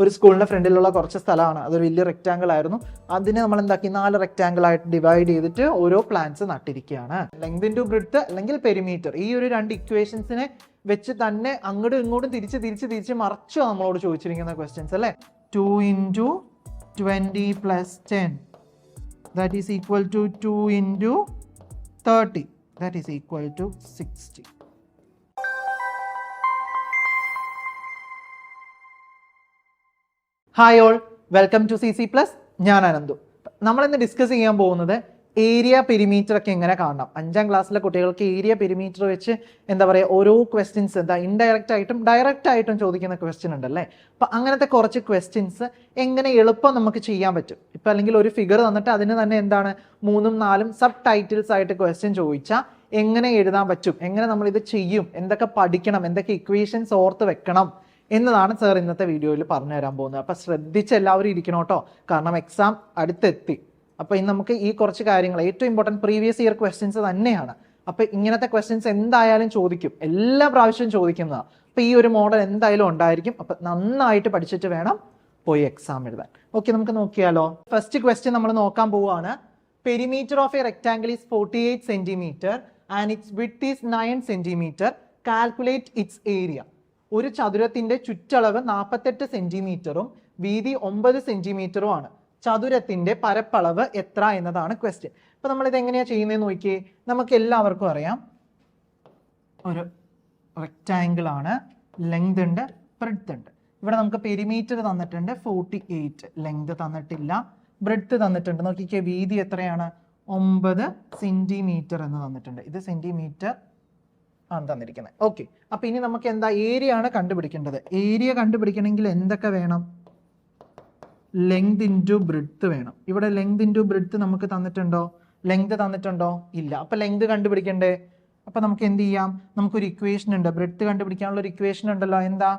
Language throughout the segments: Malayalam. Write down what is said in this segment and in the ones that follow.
ഒരു സ്കൂളിന്റെ ഫ്രണ്ടിലുള്ള കുറച്ച് സ്ഥലമാണ്. അതൊരു വലിയ റെക്റ്റാങ്കിൾ ആയിരുന്നു. അതിനെ നമ്മൾ എന്താക്കി? നാല് റെക്റ്റാങ്കിൾ ആയിട്ട് ഡിവൈഡ് ചെയ്തിട്ട് ഓരോ പ്ലാന്റ്സ് നട്ടിരിക്കുകയാണ്. ലെങ്ത് ഇന്റു ബ്രിഡ്ത്ത് അല്ലെങ്കിൽ പെരിമീറ്റർ ഈ ഒരു രണ്ട് ഇക്വേഷൻസിനെ വെച്ച് തന്നെ അങ്ങോട്ടും ഇങ്ങോട്ടും തിരിച്ച് തിരിച്ച് തിരിച്ച് മറച്ചു നമ്മളോട് ചോദിച്ചിരിക്കുന്ന ക്വസ്റ്റ്യൻസ് അല്ലേ? Two into twenty plus ten that is equal to 2 into 30 that is equal to 60 hi all welcome to C C plus ഞാൻ അനന്തു. നമ്മൾ ഇന്ന് ഡിസ്കസ് ചെയ്യാൻ പോകുന്നത് ഏരിയ പെരിമീറ്റർ ഒക്കെ എങ്ങനെ കാണണം. അഞ്ചാം ക്ലാസ്സിലെ കുട്ടികൾക്ക് ഏരിയ പെരിമീറ്റർ വെച്ച് എന്താ പറയുക ഓരോ ക്വസ്റ്റ്യൻസ് എന്താ ഇൻഡയറക്റ്റ് ആയിട്ടും ഡയറക്റ്റ് ആയിട്ടും ചോദിക്കുന്ന ക്വസ്റ്റ്യൻ ഉണ്ടല്ലേ? അപ്പം അങ്ങനത്തെ കുറച്ച് ക്വസ്റ്റ്യൻസ് എങ്ങനെ എളുപ്പം നമുക്ക് ചെയ്യാൻ പറ്റും. ഇപ്പം അല്ലെങ്കിൽ ഒരു ഫിഗർ തന്നിട്ട് അതിന് തന്നെ എന്താണ് മൂന്നും നാലും സബ് ടൈറ്റിൽസ് ആയിട്ട് ക്വസ്റ്റ്യൻ ചോദിച്ചാൽ എങ്ങനെ എഴുതാൻ പറ്റും? എങ്ങനെ നമ്മൾ ഇത് ചെയ്യും? എന്തൊക്കെ പഠിക്കണം? എന്തൊക്കെ ഇക്വേഷൻസ് ഓർത്ത് വെക്കണം? എന്നതാണ് സാർ ഇന്നത്തെ വീഡിയോയിൽ പറഞ്ഞു തരാൻ പോകുന്നത്. അപ്പം ശ്രദ്ധിച്ച് എല്ലാവരും ഇരിക്കണം കേട്ടോ. കാരണം എക്സാം അടുത്തെത്തി. അപ്പോൾ ഇന്ന് നമുക്ക് ഈ കുറച്ച് കാര്യങ്ങൾ ഏറ്റവും ഇമ്പോർട്ടന്റ് പ്രീവിയസ് ഇയർ ക്വസ്റ്റ്യൻസ് തന്നെയാണ്. അപ്പോൾ ഇങ്ങനത്തെ ക്വസ്റ്റ്യൻസ് എന്തായാലും ചോദിക്കും. എല്ലാ പ്രാവശ്യവും ചോദിക്കുന്നതാണ്. അപ്പോൾ ഈ ഒരു മോഡൽ എന്തായാലും ഉണ്ടായിരിക്കും. അപ്പം നന്നായിട്ട് പഠിച്ചിട്ട് വേണം പോയി എക്സാം എഴുതാൻ. ഓക്കെ നമുക്ക് നോക്കിയാലോ. ഫസ്റ്റ് ക്വസ്റ്റ്യൻ നമ്മൾ നോക്കാൻ പോവുകയാണ്. Perimeter of a rectangle is forty eight centimetre and its width is nine centimetre calculate its area ഒരു ചതുരത്തിന്റെ ചുറ്റളവ് നാൽപ്പത്തെട്ട് സെന്റിമീറ്ററും വീതി ഒമ്പത് സെന്റിമീറ്ററും ആണ് ചതുരത്തിന്റെ പരപ്പളവ് എത്ര എന്നതാണ് ക്വസ്റ്റ്യൻ അപ്പൊ നമ്മൾ ഇത് എങ്ങനെയാ ചെയ്യുന്നത് നോക്കിയേ. നമുക്ക് എല്ലാവർക്കും അറിയാം. ഒരു റെക്റ്റാങ്കിൾ ആണ്. ലെങ്ത് ഉണ്ട്. ബ്രെഡ്ത്ത് ഉണ്ട്. ഇവിടെ നമുക്ക് പെരിമീറ്റർ തന്നിട്ടുണ്ട്. ഫോർട്ടി എയ്റ്റ് ലെങ്ത് തന്നിട്ടില്ല. ബ്രെഡ്ത്ത് തന്നിട്ടുണ്ട്. നോക്കിക്കേ വീതി എത്രയാണ്? ഒമ്പത് സെന്റിമീറ്റർ എന്ന് തന്നിട്ടുണ്ട്. ഇത് സെന്റിമീറ്റർ ആണ് തന്നിരിക്കുന്നത്. ഓക്കെ അപ്പൊ ഇനി നമുക്ക് എന്താ ഏരിയ ആണ് കണ്ടുപിടിക്കേണ്ടത്. ഏരിയ കണ്ടുപിടിക്കണമെങ്കിൽ എന്തൊക്കെ വേണം? ലെങ്ത് ഇന്റു ബ്രിഡ്ത്ത് വേണം. ഇവിടെ ലെങ്ത് ഇന്റു ബ്രിഡ്ത്ത് നമുക്ക് തന്നിട്ടുണ്ടോ? ലെങ്ത് തന്നിട്ടുണ്ടോ? ഇല്ല. അപ്പൊ ലെങ്ത് കണ്ടുപിടിക്കണ്ടേ? അപ്പൊ നമുക്ക് എന്ത് ചെയ്യാം? നമുക്കൊരു ഇക്വേഷൻ ഉണ്ട്. ബ്രിഡ്ത്ത് കണ്ടുപിടിക്കാനുള്ള ഒരു ഇക്വേഷൻ ഉണ്ടല്ലോ. എന്താ?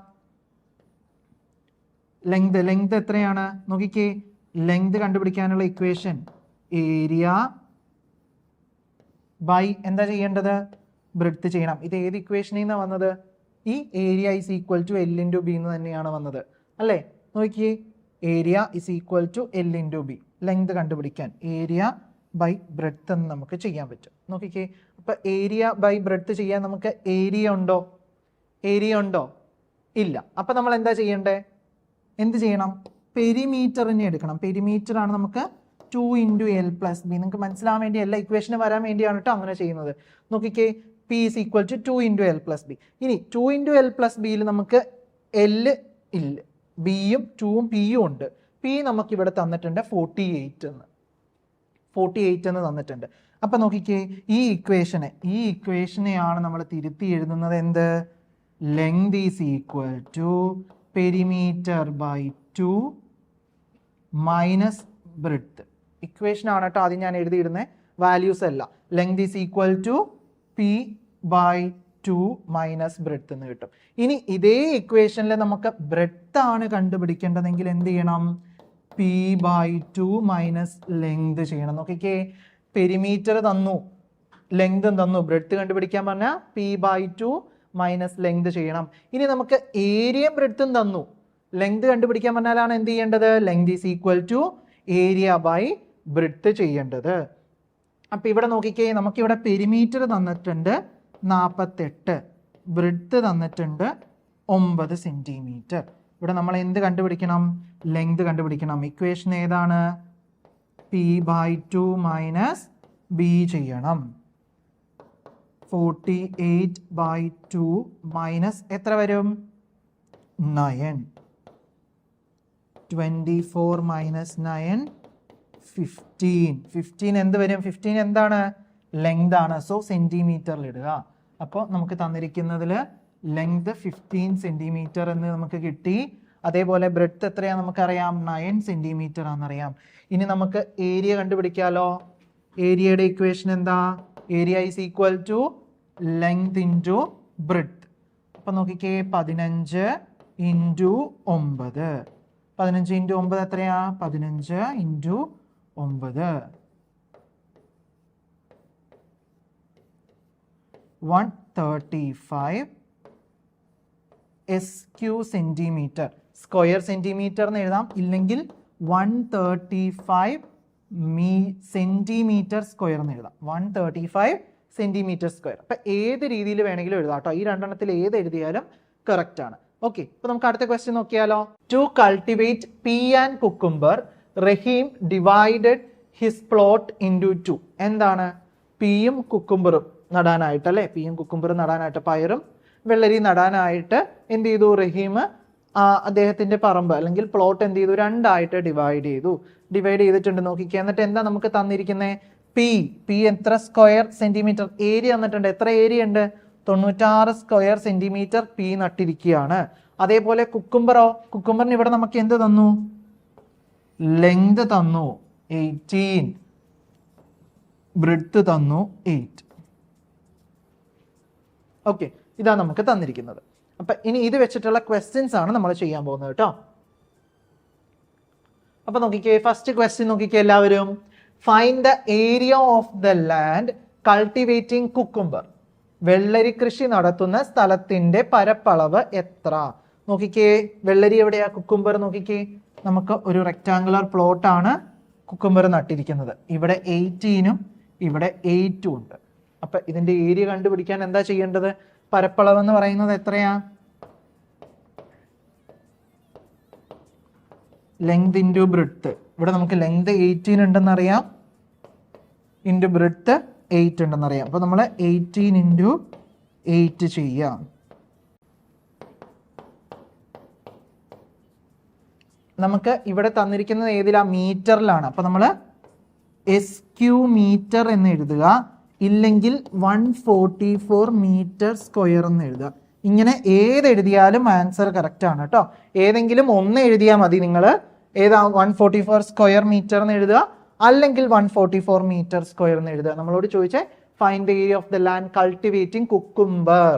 ലെങ്ത് ലെങ്ത് എത്രയാണ്? നോക്കിക്കേ. ലെങ്ത് കണ്ടുപിടിക്കാനുള്ള ഇക്വേഷൻ ഏരിയ ബൈ എന്താ ചെയ്യേണ്ടത്? ബ്രിഡ്ത്ത് ചെയ്യണം. ഇത് ഏത് ഇക്വേഷനിൽ നിന്നാണ് വന്നത്? ഈ area is equal to L into B എന്ന് തന്നെയാണ് വന്നത്. അല്ലേ? നോക്കിയേ. Area is equal to L into B length കണ്ടുപിടിക്കാൻ. ഏരിയ ബൈ ബ്രെഡ്ത്ത് എന്ന് നമുക്ക് ചെയ്യാൻ പറ്റും. നോക്കിക്കേ. അപ്പോൾ ഏരിയ ബൈ ബ്രെഡ്ത്ത് ചെയ്യാൻ നമുക്ക് ഏരിയ ഉണ്ടോ? ഏരിയ ഉണ്ടോ? ഇല്ല. അപ്പം നമ്മൾ എന്താ ചെയ്യണ്ടേ? എന്ത് ചെയ്യണം? പെരിമീറ്ററിനെ എടുക്കണം. പെരിമീറ്റർ ആണ് നമുക്ക് two into L plus B നിങ്ങൾക്ക് മനസ്സിലാവാൻ വേണ്ടി എല്ലാ ഇക്വേഷനും വരാൻ വേണ്ടിയാണ് കേട്ടോ അങ്ങനെ ചെയ്യുന്നത്. നോക്കിക്കേ. P is equal to two into L plus B ഇനി ടു ഇന്റു എൽ പ്ലസ് ബിയിൽ നമുക്ക് എല്ല് ഇല്ല. ബിയും ടൂവും പിയും ഉണ്ട്. പി നമുക്കിവിടെ തന്നിട്ടുണ്ട് ഫോർട്ടി എയ്റ്റ് എന്ന്. ഫോർട്ടി എയ്റ്റ് എന്ന് തന്നിട്ടുണ്ട്. അപ്പം നോക്കിക്കേ ഈ ഇക്വേഷനെ ഈ ഇക്വേഷനെയാണ് നമ്മൾ തിരുത്തി എഴുതുന്നത് എന്ത്? Length is equal to perimeter by two minus breadth ഇക്വേഷനാണ് കേട്ടോ ആദ്യം ഞാൻ എഴുതിയിരുന്നത് വാല്യൂസ് അല്ല length is equal to P by two minus breadth എന്ന് കിട്ടും. ഇനി ഇതേ ഇക്വേഷനിൽ നമുക്ക് ബ്രെഡ്ത്ത് ആണ് കണ്ടുപിടിക്കേണ്ടതെങ്കിൽ എന്ത് ചെയ്യണം? P by two minus length ചെയ്യണം. നോക്കിക്കേ പെരിമീറ്റർ തന്നു. ലെങ്ത് തന്നു. ബ്രെഡ്ത്ത് കണ്ടുപിടിക്കാൻ പറഞ്ഞാൽ P by two minus length ചെയ്യണം. ഇനി നമുക്ക് ഏരിയയും ബ്രെഡ്ത്തും തന്നു. ലെങ്ത് കണ്ടുപിടിക്കാൻ പറഞ്ഞാലാണ് എന്ത് ചെയ്യേണ്ടത്? Length is equal to area by breadth ചെയ്യേണ്ടത്. അപ്പം ഇവിടെ നോക്കിക്കേ നമുക്കിവിടെ പെരിമീറ്റർ തന്നിട്ടുണ്ട്. നാൽപ്പത്തെട്ട് ബ്രിഡ്ത്ത് തന്നിട്ടുണ്ട് ഒമ്പത് സെന്റിമീറ്റർ ഇവിടെ നമ്മൾ എന്ത് കണ്ടുപിടിക്കണം? ലെങ്ത് കണ്ടുപിടിക്കണം. ഇക്വേഷൻ ഏതാണ്? P by two minus B ചെയ്യണം. Forty eight by two minus എത്ര വരും? Nine. Twenty four minus nine fifteen. Fifteen എന്ത് വരും? ഫിഫ്റ്റീൻ എന്താണ്? ലെങ്ത് ആണ്. സോ സെന്റിമീറ്ററിൽ ഇടുക. അപ്പോൾ നമുക്ക് തന്നിരിക്കുന്നതിൽ ലെങ്ത് ഫിഫ്റ്റീൻ സെന്റിമീറ്റർ എന്ന് നമുക്ക് കിട്ടി. അതേപോലെ ബ്രെഡ്ത്ത് എത്രയാ നമുക്കറിയാം? നയൻ സെന്റിമീറ്റർ ആണെന്നറിയാം. ഇനി നമുക്ക് ഏരിയ കണ്ടുപിടിക്കാലോ. ഏരിയയുടെ ഇക്വേഷൻ എന്താ? Area is equal to length into breadth അപ്പം നോക്കിക്കേ പതിനഞ്ച് ഇന്റു ഒമ്പത്. പതിനഞ്ച് ഇന്റു ഒമ്പത് എത്രയാ? പതിനഞ്ച് ഇന്റു ഒമ്പത്. One thirty five S Q centimetre square centimetre എന്ന് എഴുതാം. ഇല്ലെങ്കിൽ വൺ തേർട്ടി ഫൈവ് മീ സെന്റിമീറ്റർ സ്ക്വയർ എന്ന് എഴുതാം. One thirty five centimetre square അപ്പം ഏത് രീതിയിൽ വേണമെങ്കിലും എഴുതാം കേട്ടോ. ഈ രണ്ടെണ്ണത്തിൽ ഏത് എഴുതിയാലും കറക്റ്റ് ആണ്. ഓക്കെ ഇപ്പൊ നമുക്ക് അടുത്ത ക്വസ്റ്റ്യൻ നോക്കിയാലോ? To cultivate P and cucumber Rahim divided his plot in two എന്താണ്? പിയും കുക്കുംബറും നടാനായിട്ട് അല്ലേ പിയും കുക്കുംബറും നടാനായിട്ട് പയറും വെള്ളരി നടാനായിട്ട് എന്ത് ചെയ്തു റഹീം? അദ്ദേഹത്തിന്റെ പറമ്പ് അല്ലെങ്കിൽ പ്ലോട്ട് എന്ത് ചെയ്തു? രണ്ടായിട്ട് ഡിവൈഡ് ചെയ്തു. ഡിവൈഡ് ചെയ്തിട്ടുണ്ട് നോക്കിക്കുക എന്നിട്ട് എന്താ നമുക്ക് തന്നിരിക്കുന്നത് പി. പി എത്ര സ്ക്വയർ സെന്റിമീറ്റർ ഏരിയ തന്നിട്ടുണ്ട്? എത്ര ഏരിയ ഉണ്ട്? തൊണ്ണൂറ്റാറ് സ്ക്വയർ സെന്റിമീറ്റർ പി നട്ടിരിക്കുകയാണ്. അതേപോലെ കുക്കുംബറോ? കുക്കുംബറിന് ഇവിടെ നമുക്ക് എന്ത് തന്നു? ലെങ്ത് തന്നു. എയ്റ്റീൻ ബ്രിഡ്ത്ത് തന്നു. എയ്റ്റ് ഓക്കെ ഇതാണ് നമുക്ക് തന്നിരിക്കുന്നത്. അപ്പം ഇനി ഇത് വെച്ചിട്ടുള്ള ക്വസ്റ്റ്യൻസ് ആണ് നമ്മൾ ചെയ്യാൻ പോകുന്നത് കേട്ടോ. അപ്പൊ നോക്കിക്കേ ഫസ്റ്റ് ക്വസ്റ്റ്യൻ നോക്കിക്കേ എല്ലാവരും. Find the area of the land cultivating cucumber വെള്ളരി കൃഷി നടത്തുന്ന സ്ഥലത്തിന്റെ പരപ്പളവ് എത്ര? നോക്കിക്കേ വെള്ളരി എവിടെയാ? കുക്കുംബർ നോക്കിക്കേ. നമുക്ക് ഒരു റെക്ടാങ്കുലർ പ്ലോട്ടാണ് കുക്കുംബർ നട്ടിരിക്കുന്നത്. ഇവിടെ എയ്റ്റീനും ഇവിടെ എയ്റ്റും ഉണ്ട്. അപ്പൊ ഇതിന്റെ ഏരിയ കണ്ടുപിടിക്കാൻ എന്താ ചെയ്യേണ്ടത്? പരപ്പളവ് എന്ന് പറയുന്നത് എത്രയാ? ലെങ്ത് ഇന്റു ബ്രിഡ്ത്ത് ഇവിടെ നമുക്ക് ലെങ്ത് എയ്റ്റീൻ ഉണ്ടെന്നറിയാം. ഇന്റു ബ്രിഡ്ത്ത് എയ്റ്റ് ഉണ്ടെന്നറിയാം. അപ്പോൾ നമ്മൾ എയ്റ്റീൻ ഇന്റു എയ്റ്റ് ചെയ്യാം. നമുക്ക് ഇവിടെ തന്നിരിക്കുന്നത് ഏതിലാ? മീറ്ററിലാണ് അപ്പോൾ നമ്മൾ എസ് ക്യൂ മീറ്റർ എന്ന് എഴുതുക. ഇല്ലെങ്കിൽ one forty four metre square എന്ന് എഴുതുക. ഇങ്ങനെ ഏത് എഴുതിയാലും ആൻസർ കറക്റ്റ് ആണ് കേട്ടോ ഏതെങ്കിലും ഒന്ന് എഴുതിയാൽ മതി നിങ്ങൾ ഏതാ one forty four square metre എന്ന് എഴുതുക? അല്ലെങ്കിൽ one forty four metre square എന്ന് എഴുതുക. നമ്മളോട് ചോദിച്ചേ find the area of the land cultivating cucumber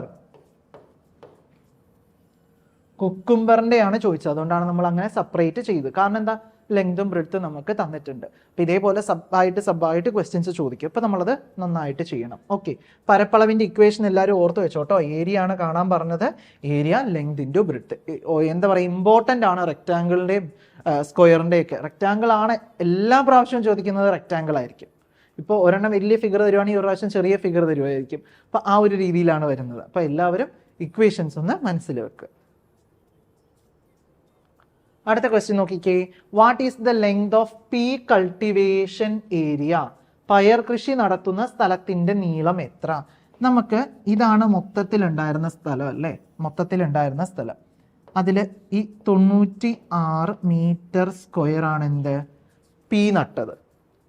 കുക്കുംബറിന്റെ ആണ് ചോദിച്ചത്. അതുകൊണ്ടാണ് നമ്മൾ അങ്ങനെ സെപ്പറേറ്റ് ചെയ്തത്. കാരണം എന്താ? ലെങ്തും ബ്രെഡ്ത്തും നമുക്ക് തന്നിട്ടുണ്ട്. അപ്പം ഇതേപോലെ സബായിട്ട് സബായിട്ട് ക്വസ്റ്റ്യൻസ് ചോദിക്കും. അപ്പം നമ്മളത് നന്നായിട്ട് ചെയ്യണം. ഓക്കെ പരപ്പളവിന്റെ ഇക്വേഷൻ എല്ലാവരും ഓർത്ത് വെച്ചോട്ടോ. ഏരിയ ആണ് കാണാൻ പറഞ്ഞത്. ഏരിയ ലെങ്ത് ബ്രെഡ്ത്ത് എന്താ പറയുക ഇമ്പോർട്ടന്റ് ആണ് റെക്റ്റാങ്കിളിന്റെയും സ്ക്വയറിന്റെയൊക്കെ റെക്റ്റാങ്കിൾ ആണ് എല്ലാ പ്രാവശ്യവും ചോദിക്കുന്നത് റെക്റ്റാങ്കിൾ ആയിരിക്കും. ഇപ്പോൾ ഒരെണ്ണം വലിയ ഫിഗർ തരുവാണെങ്കിൽ ഒരു പ്രാവശ്യം ചെറിയ ഫിഗർ തരുമായിരിക്കും അപ്പോൾ ആ ഒരു രീതിയിലാണ് വരുന്നത്. അപ്പോൾ എല്ലാവരും ഇക്വേഷൻസ് ഒന്ന് മനസ്സിൽ വെക്കുക അടുത്ത ക്വസ്റ്റ്യൻ നോക്കിക്കേ. What is the length of pea cultivation area പയർ കൃഷി നടത്തുന്ന സ്ഥലത്തിന്റെ നീളം എത്ര? നമുക്ക് ഇതാണ് മൊത്തത്തിൽ ഉണ്ടായിരുന്ന സ്ഥലം അല്ലേ? മൊത്തത്തിൽ ഉണ്ടായിരുന്ന സ്ഥലം. അതിൽ ഈ തൊണ്ണൂറ്റി ആറ് മീറ്റർ സ്ക്വയർ ആണ് എന്ത്? പീ നട്ടത്.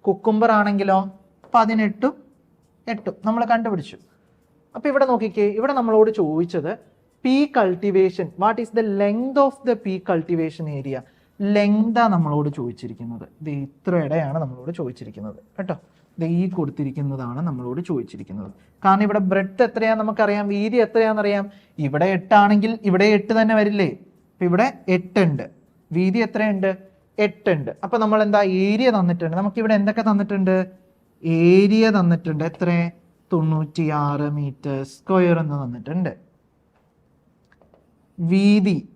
കുക്കുംബർ ആണെങ്കിലോ? പതിനെട്ടും എട്ടും. നമ്മൾ കണ്ടുപിടിച്ചു. അപ്പോൾ ഇവിടെ നോക്കിക്കേ. ഇവിടെ നമ്മളോട് ചോദിച്ചത് pea cultivation what is the length of the pea cultivation area ലെങ്താ നമ്മളോട് ചോദിച്ചിരിക്കുന്നത്. ഇത് ഇത്ര ഇടയാണ് നമ്മളോട് ചോദിച്ചിരിക്കുന്നത്. കേട്ടോ? ഇത് ഈ കൊടുത്തിരിക്കുന്നതാണ് നമ്മളോട് ചോദിച്ചിരിക്കുന്നത്. കാരണം ഇവിടെ ബ്രെഡ് എത്രയാ നമുക്കറിയാം വീതി എത്രയാണെന്നറിയാം ഇവിടെ എട്ടാണെങ്കിൽ ഇവിടെ എട്ട് തന്നെ വരില്ലേ? അപ്പം ഇവിടെ എട്ടുണ്ട് വീതി എത്രയുണ്ട്? എട്ടുണ്ട് അപ്പം നമ്മൾ എന്താ ഏരിയ തന്നിട്ടുണ്ട്. നമുക്ക് ഇവിടെ എന്തൊക്കെ തന്നിട്ടുണ്ട്? ഏരിയ തന്നിട്ടുണ്ട്. എത്ര? തൊണ്ണൂറ്റിയാറ് മീറ്റർ സ്ക്വയർ എന്ന് തന്നിട്ടുണ്ട്. വീതി.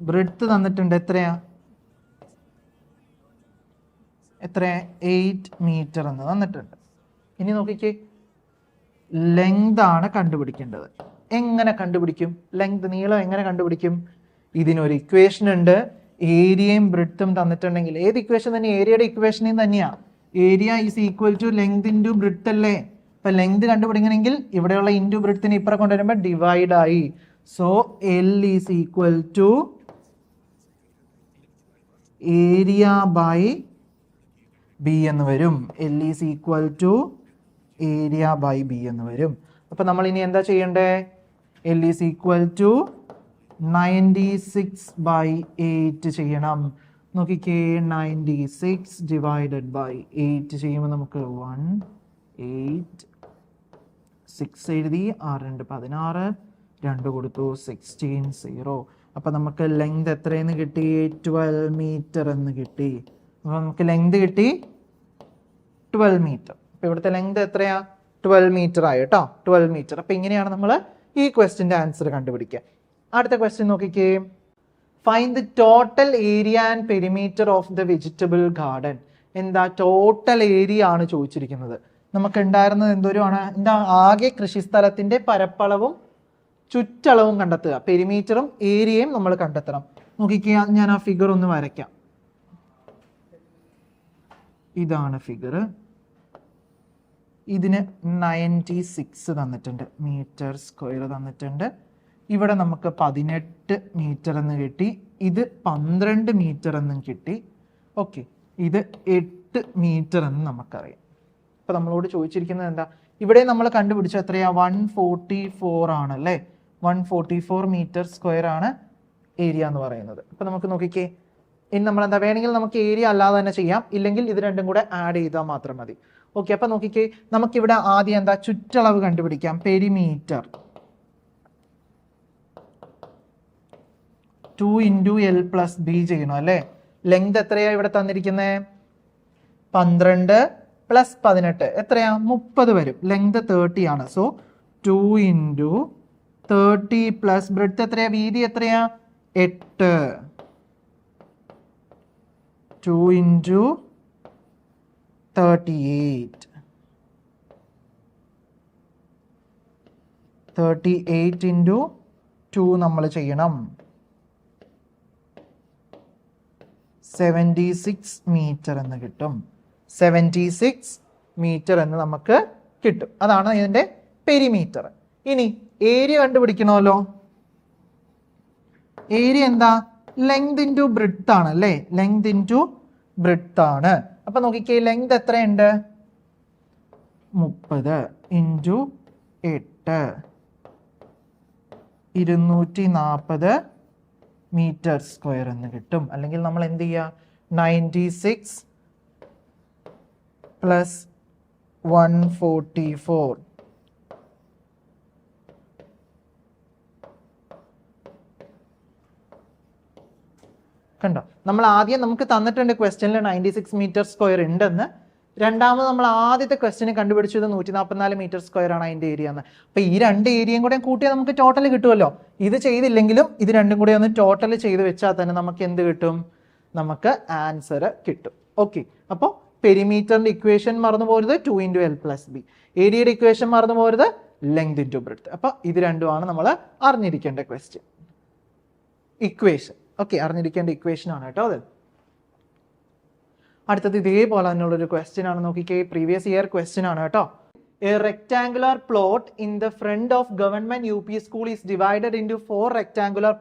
ബ്രെഡ്ത്ത് തന്നിട്ടുണ്ട്. എത്രയാ? എത്ര എയ്റ്റ് മീറ്റർ എന്ന് തന്നിട്ടുണ്ട്. ഇനി നോക്കിക്കേ. ലെങ്ത് ആണ് കണ്ടുപിടിക്കേണ്ടത്. എങ്ങനെ കണ്ടുപിടിക്കും? ലെങ്ത് നീളം എങ്ങനെ കണ്ടുപിടിക്കും? ഇതിനൊരു ഇക്വേഷൻ ഉണ്ട്. ഏരിയയും ബ്രിഡ്ത്തും തന്നിട്ടുണ്ടെങ്കിൽ ഏത് ഇക്വേഷൻ തന്നെ? ഏരിയയുടെ ഇക്വേഷനെയും തന്നെയാ. Area is equal to length into breadth അല്ലേ? ഇപ്പൊ ലെങ്ത് കണ്ടുപിടിക്കണമെങ്കിൽ ഇവിടെയുള്ള ഇന്റു ബ്രിഡ്ത്തിന് ഇപ്പുറം കൊണ്ടുവരുമ്പോൾ ഡിവൈഡ് ആയി. So L is equal to area by B എന്ന് വരും. L is equal to area by B എന്ന് വരും. അപ്പൊ നമ്മൾ ഇനി എന്താ ചെയ്യണ്ടേ? L is equal to ninety six by eight ചെയ്യണം. നോക്കിക്കേ ninety six divided by eight ചെയ്യുമ്പോൾ നമുക്ക് വൺ എയ്റ്റ് സിക്സ് എഴുതി ആറ് രണ്ട് പതിനാറ് രണ്ട് കൊടുത്തു സിക്സ്റ്റീൻ സീറോ അപ്പം നമുക്ക് ലെങ്ത് എത്രയെന്ന് കിട്ടി? ട്വൽവ് മീറ്റർ എന്ന് കിട്ടി. അപ്പോൾ നമുക്ക് ലെങ്ത് കിട്ടി ട്വൽവ് മീറ്റർ അപ്പോൾ ഇവിടുത്തെ ലെങ്ത് എത്രയാ? ട്വൽവ് മീറ്റർ ആയി കേട്ടോ. ട്വൽവ് മീറ്റർ അപ്പോൾ ഇങ്ങനെയാണ് നമ്മൾ ഈ ക്വസ്റ്റിന്റെ ആൻസർ കണ്ടുപിടിക്കുക. അടുത്ത ക്വസ്റ്റ്യൻ നോക്കിക്കേ. Find the total area and perimeter of the vegetable garden എന്താ ടോട്ടൽ ഏരിയ ആണ് ചോദിച്ചിരിക്കുന്നത്. നമുക്ക് ഉണ്ടായിരുന്നത് എന്തോരമാണ്? എന്താ ആകെ കൃഷിസ്ഥലത്തിന്റെ പരപ്പളവും ചുറ്റളവും കണ്ടെത്തുക. പെരിമീറ്ററും ഏരിയയും നമ്മൾ കണ്ടെത്തണം. നോക്കിക്കേ ഞാൻ ആ ഫിഗർ ഒന്ന് വരയ്ക്കാം. ഇതാണ് ഫിഗർ ഇതിന് നയന്റി സിക്സ് തന്നിട്ടുണ്ട്. മീറ്റർ സ്ക്വയർ തന്നിട്ടുണ്ട്. ഇവിടെ നമുക്ക് പതിനെട്ട് മീറ്റർ എന്ന് കിട്ടി. ഇത് പന്ത്രണ്ട് മീറ്റർ എന്നും കിട്ടി. ഓക്കെ ഇത് എട്ട് മീറ്റർ എന്ന് നമുക്കറിയാം. അപ്പോൾ നമ്മളോട് ചോദിച്ചിരിക്കുന്നത് എന്താ? ഇവിടെ നമ്മൾ കണ്ടുപിടിച്ച എത്രയാ? വൺ ഫോർട്ടി ഫോർ ആണ് അല്ലേ? One forty four metre square ആണ് ഏരിയ എന്ന് പറയുന്നത്. അപ്പോൾ നമുക്ക് നോക്കിക്കേ. ഇനി നമ്മൾ എന്താ വേണമെങ്കിൽ നമുക്ക് ഏരിയ അല്ലാതെ തന്നെ ചെയ്യാം. ഇല്ലെങ്കിൽ ഇത് രണ്ടും കൂടെ ആഡ് ചെയ്താൽ മാത്രം മതി. ഓക്കെ അപ്പൊ നോക്കിക്കേ. നമുക്കിവിടെ ആദ്യം എന്താ? ചുറ്റളവ് കണ്ടുപിടിക്കാം. Perimeter two into L plus B ചെയ്യണം അല്ലേ? ലെങ്ത് എത്രയാ ഇവിടെ തന്നിരിക്കുന്നത് പന്ത്രണ്ട് പ്ലസ് പതിനെട്ട്. എത്രയാ? മുപ്പത് വരും. ലെങ്ത് തേർട്ടി ആണ്. So two into thirty plus breadth എത്രയാ? വീതി എത്രയാ? എട്ട്. Two into thirty eight thirty eight into two നമ്മൾ ചെയ്യണം. സെവന്റി സിക്സ് മീറ്റർ എന്ന് കിട്ടും. സെവന്റി സിക്സ് മീറ്റർ എന്ന് നമുക്ക് കിട്ടും. അതാണ് ഇതിന്റെ പെരിമീറ്റർ ഇനി ഏരിയ കണ്ടുപിടിക്കണമല്ലോ. ഏരിയ എന്താ? ലെങ്ത് ഇന്റു ബ്രിഡ്ത്ത് ആണ് അല്ലേ? ലെങ്ത് ഇന്റു ബ്രിഡ്ത്ത് ആണ്. അപ്പം നോക്കിക്കേ ലെങ്ത് എത്രയുണ്ട്? മുപ്പത് ഇന്റു എട്ട്. ഇരുന്നൂറ്റി നാൽപ്പത് മീറ്റർ സ്ക്വയർ എന്ന് കിട്ടും. അല്ലെങ്കിൽ നമ്മൾ എന്ത് ചെയ്യുക? Ninety six plus one forty four കണ്ടോ? നമ്മൾ ആദ്യം നമുക്ക് തന്നിട്ടുണ്ട് ക്വസ്റ്റ്യനിൽ നയന്റി സിക്സ് മീറ്റർ സ്ക്വയർ ഉണ്ടെന്ന്. രണ്ടാമത് നമ്മൾ ആദ്യത്തെ ക്വസ്റ്റ്യന് കണ്ടുപിടിച്ചത് നൂറ്റി നാൽപ്പത്തിനാല് മീറ്റർ സ്ക്വയർ ആണ് അതിന്റെ ഏരിയ എന്ന്. അപ്പോൾ ഈ രണ്ട് ഏരിയയും കൂടെ കൂട്ടിയാൽ നമുക്ക് ടോട്ടൽ കിട്ടുമല്ലോ ഇത് ചെയ്തില്ലെങ്കിലും ഇത് രണ്ടും കൂടെ ഒന്ന് ടോട്ടൽ ചെയ്ത് വെച്ചാൽ തന്നെ നമുക്ക് എന്ത് കിട്ടും? നമുക്ക് ആൻസർ കിട്ടും. ഓക്കെ അപ്പോൾ പെരിമീറ്ററിന്റെ ഇക്വേഷൻ മറന്നു പോരുത് two into L plus B ഏരിയയുടെ ഇക്വേഷൻ മറന്നു പോരുത് ലെങ്ത് ഇന്റു ബ്രെഡ്ത്ത് അപ്പൊ ഇത് രണ്ടുമാണ് നമ്മൾ അറിഞ്ഞിരിക്കേണ്ട ക്വസ്റ്റ്യൻ ഇക്വേഷൻ ഓക്കെ അറിഞ്ഞിരിക്കേണ്ട ഇക്വേഷൻ ആണ് കേട്ടോ അത്. അടുത്തത് ഇതേപോലെ തന്നെയുള്ള ഒരു ക്വസ്റ്റ്യൻ ആണ് നോക്കിക്കേ. പ്രീവിയസ് ഇയർ ക്വസ്റ്റ്യൻ ആണ് കേട്ടോ. A rectangular plot in the front of government U P school is divided into four rectangular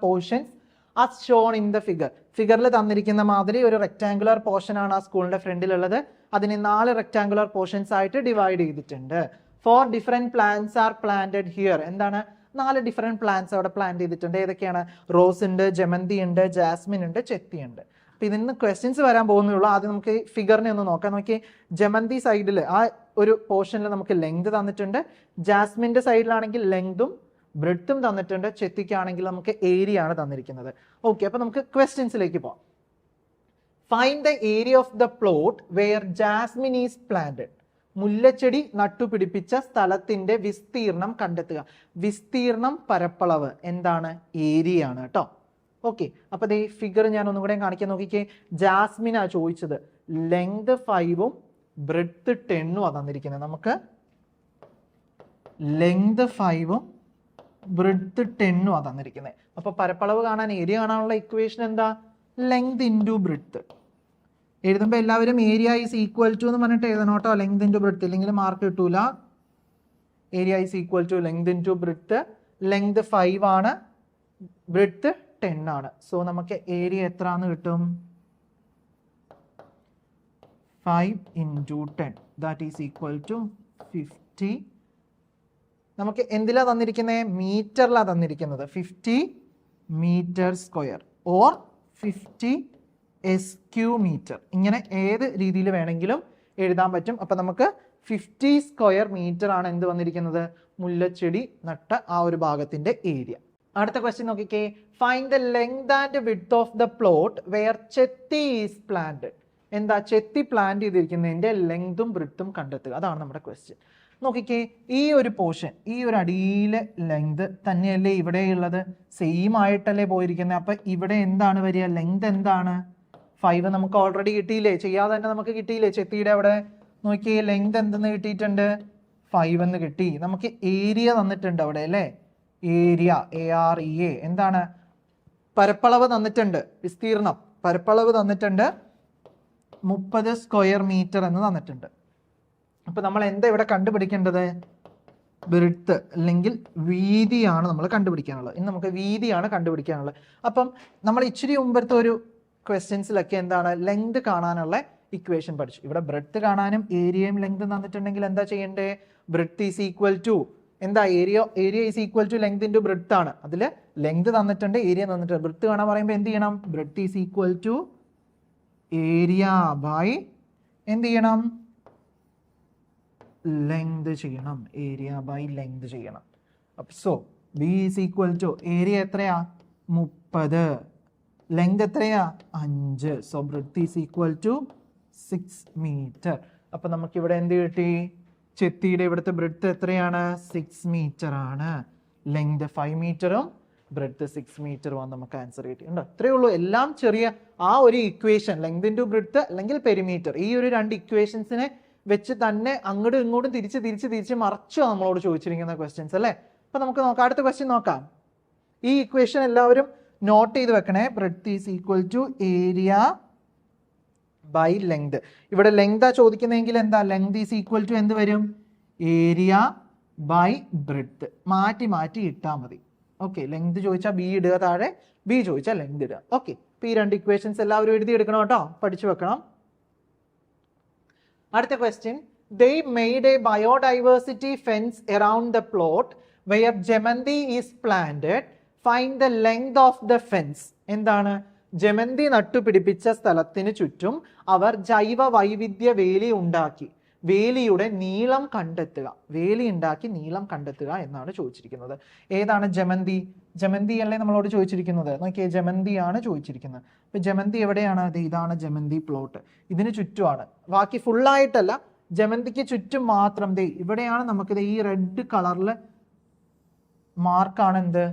as shown in the figure ഫിഗറിൽ തന്നിരിക്കുന്ന മാതിരി ഒരു റെക്ടാംഗുലർ പോർഷൻ ആണ് ആ സ്കൂളിന്റെ ഫ്രണ്ടിലുള്ളത്. അതിനെ നാല് റെക്ടാംഗുലർ പോർഷൻസ് ആയിട്ട് ഡിവൈഡ് ചെയ്തിട്ടുണ്ട്. Four different plants are planted here എന്താണ്? നാല് ഡിഫറെന്റ് പ്ലാന്റ്സ് അവിടെ പ്ലാന്റ് ചെയ്തിട്ടുണ്ട്. ഏതൊക്കെയാണ്? റോസ് ഉണ്ട് ജമന്തി ഉണ്ട് ജാസ്മിൻ ഉണ്ട് ചെത്തി ഉണ്ട്. അപ്പൊ ഇതിന്ന് ക്വസ്റ്റ്യൻസ് വരാൻ പോകുന്നുള്ളൂ. ആദ്യം നമുക്ക് ഫിഗറിനെ ഒന്ന് നോക്കാം. നോക്കി ജമന്തി സൈഡിൽ ആ ഒരു പോർഷനിൽ നമുക്ക് ലെങ്ത് തന്നിട്ടുണ്ട്. ജാസ്മിന്റെ സൈഡിലാണെങ്കിൽ ലെങ്തും ബ്രെഡ്ത്തും തന്നിട്ടുണ്ട്. ചെത്തിക്കാണെങ്കിൽ നമുക്ക് ഏരിയ ആണ് തന്നിരിക്കുന്നത്. ഓക്കെ അപ്പൊ നമുക്ക് ക്വസ്റ്റ്യൻസിലേക്ക് പോവാം. Find the area of the plot where jasmine is planted മുല്ലച്ചെടി നട്ടുപിടിപ്പിച്ച സ്ഥലത്തിന്റെ വിസ്തീർണം കണ്ടെത്തുക. വിസ്തീർണം പരപ്പളവ്. എന്താണ്? ഏരിയ ആണ് കേട്ടോ. ഓക്കെ അപ്പൊ ഈ ഫിഗർ ഞാൻ ഒന്നും കൂടെ കാണിക്കാൻ നോക്കിക്കേ. ജാസ്മിനാ ചോദിച്ചത്. ലെങ്ത് ഫൈവും ബ്രെഡ്ത്ത് ടെണ്ണും ആ തന്നിരിക്കുന്നത്. നമുക്ക് ലെങ്ത് ഫൈവും ബ്രെഡ്ത്ത് ടെന്നും ആണ് തന്നിരിക്കുന്നത് അപ്പോൾ പരപ്പളവ് കാണാൻ ഏരിയ കാണാനുള്ള ഇക്വേഷൻ എന്താ? ലെങ്ത് ഇന്റു ബ്രെഡ്ത്ത് എഴുതുമ്പോൾ എല്ലാവരും ഏരിയ ഈസ് ഈക്വൽ ടു എന്ന് പറഞ്ഞിട്ട് എഴുതണം കേട്ടോ. ലെങ്ത് ഇന്റു ബ്രെഡ്ത്ത് ഇല്ലെങ്കിൽ മാർക്ക് കിട്ടൂല. Area is equal to length into breadth length five ആണ്. ബ്രെഡ്ത്ത് ടെൻ ആണ്. സോ നമുക്ക് ഏരിയ എത്ര എന്ന് കിട്ടും? Five into ten that is equal to fifty നമുക്ക് എന്തിലാ തന്നിരിക്കുന്നത് മീറ്ററിലാണ് തന്നിരിക്കുന്നത്. Fifty metre square or fifty S Q metre ഇങ്ങനെ ഏത് രീതിയിൽ വേണമെങ്കിലും എഴുതാൻ പറ്റും. അപ്പം നമുക്ക് ഫിഫ്റ്റി സ്ക്വയർ മീറ്റർ ആണ് എന്ത് വന്നിരിക്കുന്നത്? മുല്ലച്ചെടി നട്ട ആ ഒരു ഭാഗത്തിന്റെ ഏരിയ അടുത്ത ക്വസ്റ്റ്യൻ നോക്കിക്കേ. Find the length and width of the plot where chethi is planted എന്താ? ചെത്തി പ്ലാന്റ് ചെയ്തിരിക്കുന്നതിന്റെ ലെങ്തും ബ്രിത്തും കണ്ടെത്തുക. അതാണ് നമ്മുടെ ക്വസ്റ്റ്യൻ നോക്കിക്കേ ഈ ഒരു പോർഷൻ ഈ ഒരു അടിയിലെ ലെങ്ത് തന്നെയല്ലേ ഇവിടെയുള്ളത് സെയിം ആയിട്ടല്ലേ പോയിരിക്കുന്നത്. അപ്പൊ ഇവിടെ എന്താണ് വരിക? ലെങ്ത് എന്താണ്? ഫൈവ് നമുക്ക് ഓൾറെഡി കിട്ടിയില്ലേ? ചെയ്യാതെ തന്നെ നമുക്ക് കിട്ടിയില്ലേ? ചെത്തിയുടെ അവിടെ നോക്കിയേ ലെങ്ത് എന്തെന്ന് കിട്ടിയിട്ടുണ്ട്? ഫൈവ് എന്ന് കിട്ടി. നമുക്ക് ഏരിയ തന്നിട്ടുണ്ട് അവിടെ അല്ലേ? Area A R E A എന്താണ്? പരപ്പളവ് തന്നിട്ടുണ്ട് വിസ്തീർണം പരപ്പളവ് തന്നിട്ടുണ്ട് മുപ്പത് സ്ക്വയർ മീറ്റർ എന്ന് തന്നിട്ടുണ്ട്. അപ്പൊ നമ്മൾ എന്താ ഇവിടെ കണ്ടുപിടിക്കേണ്ടത്? ബ്രിഡ്ത്ത് അല്ലെങ്കിൽ വീതിയാണ് നമ്മൾ കണ്ടുപിടിക്കാനുള്ളത്. ഇന്ന് നമുക്ക് വീതിയാണ് കണ്ടുപിടിക്കാനുള്ളത്. അപ്പം നമ്മൾ ഇച്ചിരി മുമ്പത്തെ ഒരു ക്വസ്റ്റ്യൻസിലൊക്കെ എന്താണ്? ലെങ്ത് കാണാനുള്ള ഇക്വേഷൻ പഠിച്ചു. ഇവിടെ ബ്രെഡ്ത്ത് കാണാനും ഏരിയയും ലെങ്ത് തന്നിട്ടുണ്ടെങ്കിൽ എന്താ ചെയ്യേണ്ടേ? ബ്രെഡ്ത്ത് ഈസ് ഈക്വൽ ടു എന്താ? Area area is equal to length into breadth ആണ്. അതിൽ ലെങ്ത് തന്നിട്ടുണ്ട് ഏരിയ തന്നിട്ടുണ്ട്. ബ്രെഡ്ത്ത് കാണാൻ പറയുമ്പോൾ എന്ത് ചെയ്യണം? Breadth is equal to area by എന്ത് ചെയ്യണം? ലെങ്ത് ചെയ്യണം. ഏരിയ ബൈ ലെങ്ത് ചെയ്യണം. So B is equal to area എത്രയാ? മുപ്പത്. ലെങ്ത് എത്രയാ? അഞ്ച്. So breadth is equal to six metre അപ്പൊ നമുക്ക് ഇവിടെ എന്ത് കിട്ടി? ചെത്തിയുടെ ഇവിടുത്തെ ബ്രിത്ത് എത്രയാണ്? സിക്സ് മീറ്റർ ആണ്. ലെങ്ത് ഫൈവ് മീറ്ററും ബ്രെഡ്ത്ത് സിക്സ് മീറ്ററും നമുക്ക് ആൻസർ കിട്ടി കിട്ടിയുണ്ട് ഇത്രയേ ഉള്ളൂ. എല്ലാം ചെറിയ ആ ഒരു ഇക്വേഷൻ ലെങ്ത് ഇന്റു ബ്രിഡ്ത്ത് അല്ലെങ്കിൽ പെരിമീറ്റർ ഈ ഒരു രണ്ട് ഇക്വേഷൻസിനെ വെച്ച് തന്നെ അങ്ങോട്ടും ഇങ്ങോട്ടും തിരിച്ച് തിരിച്ച് തിരിച്ച് മറച്ചു നമ്മളോട് ചോദിച്ചിരിക്കുന്ന ക്വസ്റ്റ്യൻസ് അല്ലേ? അപ്പൊ നമുക്ക് നോക്കാം. അടുത്ത ക്വസ്റ്റ്യൻ നോക്കാം. ഈ ഇക്വേഷൻ എല്ലാവരും നോട്ട് ചെയ്ത് വെക്കണേ. Breadth is equal to area by length ഇവിടെ ലെങ്താ ചോദിക്കുന്നതെങ്കിൽ എന്താ? ലെങ്ത് ഈസ് ഈക്വൽ ടു എന്ത് വരും? ഏരിയ ബൈ ബ്രെഡ്ത്ത് മാറ്റി മാറ്റി ഇട്ടാൽ മതി. ഓക്കെ ലെങ്ത് ചോദിച്ചാൽ ബി ഇടുക താഴെ ബി ചോദിച്ചാൽ ലെങ്ത് ഇടുക. ഓക്കെ ഇപ്പൊ ഈ രണ്ട് ഇക്വേഷൻസ് എല്ലാവരും എഴുതി എടുക്കണം കേട്ടോ. പഠിച്ചു വെക്കണം. അടുത്ത question they made a biodiversity fence around the plot where jamanthi is planted find the length of the fence എന്താണ്? ജമന്തി നട്ടുപിടിപ്പിച്ച സ്ഥലത്തിന് ചുറ്റും അവർ ജൈവ വൈവിധ്യ വേലി ഉണ്ടാക്കി. വേലിയുടെ നീളം കണ്ടെത്തുക. വേലി ഉണ്ടാക്കി നീളം കണ്ടെത്തുക എന്നാണ് ചോദിച്ചിരിക്കുന്നത്. ഏതാണ് ജമന്തി? ജമന്തി അല്ലേ നമ്മളോട് ചോദിച്ചിരിക്കുന്നത്? നോക്കിയേ ജമന്തിയാണ് ചോദിച്ചിരിക്കുന്നത്. അപ്പൊ ജമന്തി എവിടെയാണ്? അത് ഇതാണ് ജമന്തി പ്ലോട്ട് ഇതിന് ചുറ്റുമാണ്. ബാക്കി ഫുള്ളായിട്ടല്ല ജമന്തിക്ക് ചുറ്റും മാത്രം. ദേ ഇവിടെയാണ് നമുക്കിത് ഈ റെഡ് കളറിൽ മാർക്കാണ് എന്ത്?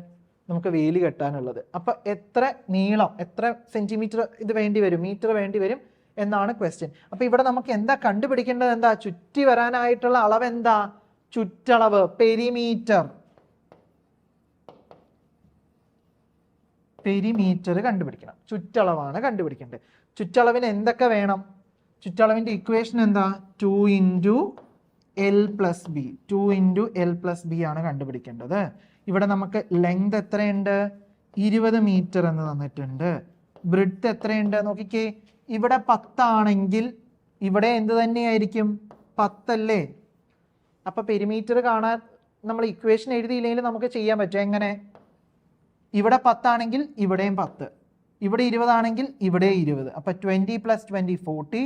നമുക്ക് വേലി കെട്ടാനുള്ളത്. അപ്പൊ എത്ര നീളം എത്ര സെന്റിമീറ്റർ ഇത് വേണ്ടി വരും? മീറ്റർ വേണ്ടി വരും? എന്നാണ് ക്വസ്റ്റ്യൻ അപ്പൊ ഇവിടെ നമുക്ക് എന്താ കണ്ടുപിടിക്കേണ്ടത് എന്താ? ചുറ്റി വരാനായിട്ടുള്ള അളവ് എന്താ ചുറ്റളവ് പെരിമീറ്റർ പെരിമീറ്റർ കണ്ടുപിടിക്കണം. ചുറ്റളവാണ് കണ്ടുപിടിക്കേണ്ടത്. ചുറ്റളവിന് എന്തൊക്കെ വേണം? ചുറ്റളവിന്റെ ഇക്വേഷൻ എന്താ? Two into L plus B two into L plus B ആണ് കണ്ടുപിടിക്കേണ്ടത്. ഇവിടെ നമുക്ക് ലെങ്ത് എത്രയുണ്ട്? ഇരുപത് മീറ്റർ എന്ന് തന്നിട്ടുണ്ട്. ബ്രിഡ്ത്ത് എത്രയുണ്ട്? നോക്കിക്കേ. ഇവിടെ പത്താണെങ്കിൽ ഇവിടെ എന്ത് തന്നെയായിരിക്കും? പത്തല്ലേ? അപ്പോൾ പെരിമീറ്റർ കാണാൻ നമ്മൾ ഇക്വേഷൻ എഴുതിയില്ലെങ്കിൽ നമുക്ക് ചെയ്യാൻ പറ്റും. എങ്ങനെ? ഇവിടെ പത്താണെങ്കിൽ ഇവിടെയും പത്ത്. ഇവിടെ ഇരുപതാണെങ്കിൽ ഇവിടെ ഇരുപത്. അപ്പം twenty plus twenty forty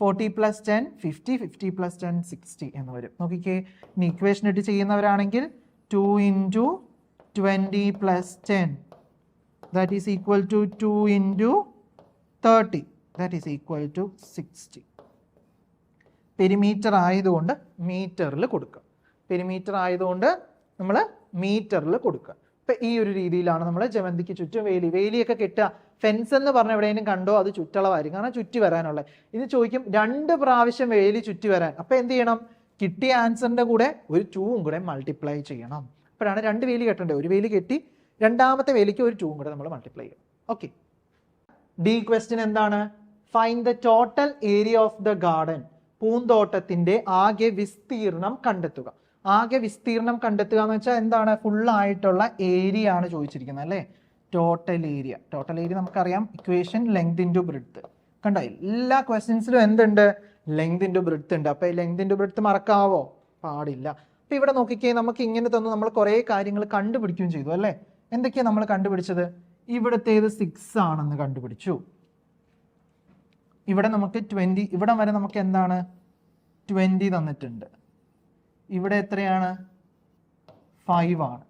forty plus ten fifty fifty plus ten sixty എന്ന് വരും. നോക്കിക്കേ. ഇനി ഇക്വേഷൻ ഇട്ട് ചെയ്യുന്നവരാണെങ്കിൽ two into twenty plus ten that is equal to two into thirty that is equal to sixty perimeter ആയതുകൊണ്ട് മീറ്ററിൽ കൊടുക്കുക പെരിമീറ്റർ ആയതുകൊണ്ട് നമ്മൾ മീറ്ററിൽ കൊടുക്കുക ഇപ്പം ഈ ഒരു രീതിയിലാണ് നമ്മൾ ജമന്തിക്ക് ചുറ്റും വേലി. വേലിയൊക്കെ കെട്ടുക. ഫെൻസ് എന്ന് പറഞ്ഞ എവിടെയെങ്കിലും കണ്ടോ അത് ചുറ്റളവായിരിക്കും. കാരണം ചുറ്റി വരാനുള്ളത്. ഇത് ചോദിക്കും രണ്ട് പ്രാവശ്യം വേലി ചുറ്റി വരാൻ. അപ്പം എന്ത് ചെയ്യണം? കിട്ടിയ ആൻസറിന്റെ കൂടെ ഒരു ടൂവും കൂടെ മൾട്ടിപ്ലൈ ചെയ്യണം. അപ്പോഴാണ് രണ്ട് വേലി കെട്ടേണ്ടത്. ഒരു വേലി കെട്ടി രണ്ടാമത്തെ വേലിക്ക് ഒരു ടൂവും കൂടെ നമ്മൾ മൾട്ടിപ്ലൈ ചെയ്യണം. ഓക്കെ ഡി ക്വസ്റ്റ്യൻ എന്താണ്? Find the total area of the garden പൂന്തോട്ടത്തിന്റെ ആകെ വിസ്തീർണം കണ്ടെത്തുക. ആകെ വിസ്തീർണം കണ്ടെത്തുക എന്ന് വെച്ചാൽ എന്താണ്? ഫുൾ ആയിട്ടുള്ള ഏരിയ ആണ് ചോദിച്ചിരിക്കുന്നത് അല്ലേ? ടോട്ടൽ ഏരിയ ടോട്ടൽ ഏരിയ നമുക്കറിയാം. ഇക്വേഷൻ ലെങ്ത് ഇന്റു ബ്രിഡ്ത്ത് കണ്ടോ? എല്ലാ ക്വസ്റ്റ്യൻസിലും എന്തുണ്ട്? ലെങ്ത് ഇന്റു ബ്രിഡ്ത്ത് ഉണ്ട്. അപ്പോൾ ഈ ലെങ്ത് ഇന്റു ബ്രിഡ്ത്ത് മറക്കാവോ? പാടില്ല. അപ്പോൾ ഇവിടെ നോക്കിക്കേ നമുക്ക് ഇങ്ങനെ തന്നു നമ്മൾ കുറേ കാര്യങ്ങൾ കണ്ടുപിടിക്കുകയും ചെയ്തു അല്ലേ? എന്തൊക്കെയാ നമ്മൾ കണ്ടുപിടിച്ചത്? ഇവിടത്തേത് സിക്സ് ആണെന്ന് കണ്ടുപിടിച്ചു. ഇവിടെ നമുക്ക് ട്വന്റി ഇവിടം വരെ നമുക്ക് എന്താണ്? ട്വന്റി തന്നിട്ടുണ്ട്. ഇവിടെ എത്രയാണ്? ഫൈവ് ആണ്.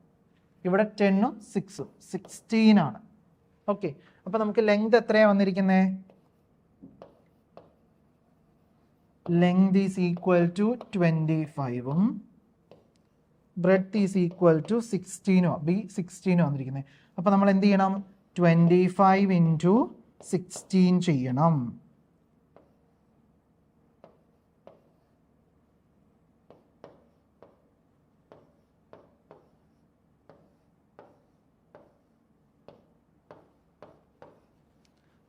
ഇവിടെ ടെന്നും സിക്സും സിക്സ്റ്റീൻ ആണ്. ഓക്കെ അപ്പൊ നമുക്ക് ലെങ്ത് എത്രയാണ് വന്നിരിക്കുന്നത് length is equal to twenty ഫൈവും ബ്രെഡ് ഈസ് ഈക്വൽ ടു സിക്സ്റ്റീനോ ബി സിക്സ്റ്റീനോ വന്നിരിക്കുന്നത് അപ്പോൾ നമ്മൾ എന്ത് ചെയ്യണം? ട്വന്റി ഫൈവ് ഇന്റു സിക്സ്റ്റീൻ ചെയ്യണം.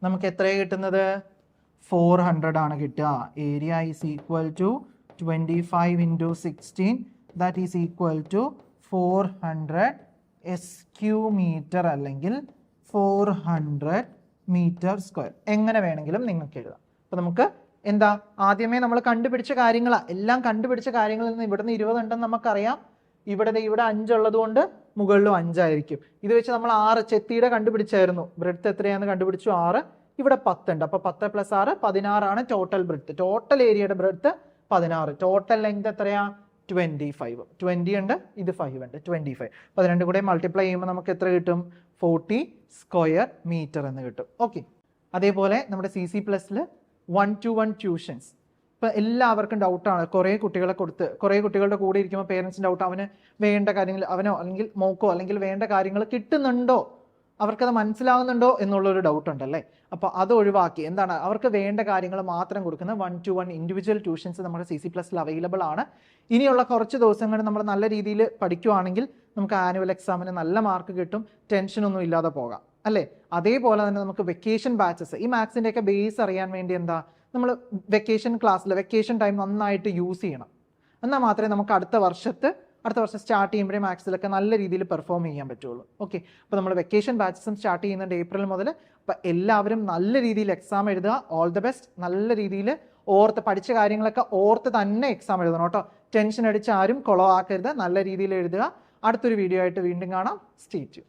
നമുക്ക് എത്രയാണ് കിട്ടുന്നത്? ഫോർ ഹൺഡ്രഡ് ആണ് കിട്ടുക. Area is equal to twenty five into sixteen that is equal to four hundred S Q metre അല്ലെങ്കിൽ ഫോർ ഹൺഡ്രഡ് മീറ്റർ സ്ക്വയർ എങ്ങനെ വേണമെങ്കിലും നിങ്ങൾക്ക് എഴുതാം. അപ്പോൾ നമുക്ക് എന്താ? ആദ്യമേ നമ്മൾ കണ്ടുപിടിച്ച കാര്യങ്ങളാണ് എല്ലാം കണ്ടുപിടിച്ച കാര്യങ്ങളിൽ നിന്ന് ഇവിടുന്ന് ഇരുപതുണ്ടെന്ന് നമുക്കറിയാം. ഇവിടെ ഇവിടെ അഞ്ചുള്ളത് കൊണ്ട് മുകളിലും അഞ്ചായിരിക്കും. ഇത് വെച്ച് നമ്മൾ ആറ് ചെത്തിയുടെ കണ്ടുപിടിച്ചായിരുന്നു. ബ്രെഡ്ത്ത് എത്രയാണെന്ന് കണ്ടുപിടിച്ചു? ആറ്. ഇവിടെ പത്തുണ്ട് അപ്പോൾ പത്ത് പ്ലസ് ആറ് പതിനാറാണ് ടോട്ടൽ ബ്രെഡ്ത്ത് ടോട്ടൽ ഏരിയയുടെ ബ്രെഡ്ത്ത് പതിനാറ്. ടോട്ടൽ ലെങ്ത് എത്രയാ? ട്വന്റി ഫൈവ് ട്വന്റി ഉണ്ട്. ഇത് ഫൈവ് ഉണ്ട്. ട്വന്റി ഫൈവ് അപ്പോൾ രണ്ടും കൂടെ മൾട്ടിപ്ലൈ ചെയ്യുമ്പോൾ നമുക്ക് എത്ര കിട്ടും? ഫോർട്ടി സ്ക്വയർ മീറ്റർ എന്ന് കിട്ടും. ഓക്കെ അതേപോലെ നമ്മുടെ സി സി പ്ലസ്സിൽ വൺ ടു വൺ ട്യൂഷൻസ് ഇപ്പം എല്ലാവർക്കും ഡൗട്ടാണ് കുറേ കുട്ടികളെ കൊടുത്ത് കുറേ കുട്ടികളുടെ കൂടെ ഇരിക്കുമ്പോൾ പേരൻസിന്റെ ഡൗട്ട് അവന് വേണ്ട കാര്യങ്ങൾ അവനോ അല്ലെങ്കിൽ മോക്കോ അല്ലെങ്കിൽ വേണ്ട കാര്യങ്ങൾ കിട്ടുന്നുണ്ടോ? അവർക്കത് മനസ്സിലാവുന്നുണ്ടോ എന്നുള്ളൊരു ഡൗട്ട് ഉണ്ടല്ലേ? അപ്പോൾ അത് ഒഴിവാക്കി. എന്താണ്? അവർക്ക് വേണ്ട കാര്യങ്ങൾ മാത്രം കൊടുക്കുന്ന one to one individual tuitions നമ്മുടെ സി സി പ്ലസ്സിൽ അവൈലബിൾ ആണ്. ഇനിയുള്ള കുറച്ച് ദിവസങ്ങൾ നമ്മൾ നല്ല രീതിയിൽ പഠിക്കുവാണെങ്കിൽ നമുക്ക് ആനുവൽ എക്സാമിന് നല്ല മാർക്ക് കിട്ടും. ടെൻഷനൊന്നും ഇല്ലാതെ പോകാം. അല്ലേ? അതേപോലെ തന്നെ നമുക്ക് വെക്കേഷൻ ബാച്ചസ് ഈ മാത്സിന്റെയൊക്കെ ബേസ് അറിയാൻ വേണ്ടി എന്താ? നമ്മൾ വെക്കേഷൻ ക്ലാസ്സിൽ വെക്കേഷൻ ടൈം നന്നായിട്ട് യൂസ് ചെയ്യണം. എന്നാൽ മാത്രമേ നമുക്ക് അടുത്ത വർഷത്ത് അടുത്ത വർഷം സ്റ്റാർട്ട് ചെയ്യുമ്പോഴേ മാത്സിലൊക്കെ നല്ല രീതിയിൽ പെർഫോം ചെയ്യാൻ പറ്റുള്ളൂ. ഓക്കെ അപ്പോൾ നമ്മൾ വെക്കേഷൻ ബാച്ചസും സ്റ്റാർട്ട് ചെയ്യുന്നുണ്ട് ഏപ്രിൽ മുതൽ അപ്പോൾ എല്ലാവരും നല്ല രീതിയിൽ എക്സാം എഴുതുക. ഓൾ ദ ബെസ്റ്റ് നല്ല രീതിയിൽ ഓർത്ത് പഠിച്ച കാര്യങ്ങളൊക്കെ ഓർത്ത് തന്നെ എക്സാം എഴുതണം കേട്ടോ. ടെൻഷൻ അടിച്ച് ആരും കുളമാക്കരുത് നല്ല രീതിയിൽ എഴുതുക. അടുത്തൊരു വീഡിയോ ആയിട്ട് വീണ്ടും കാണാം. സ്റ്റേറ്റ്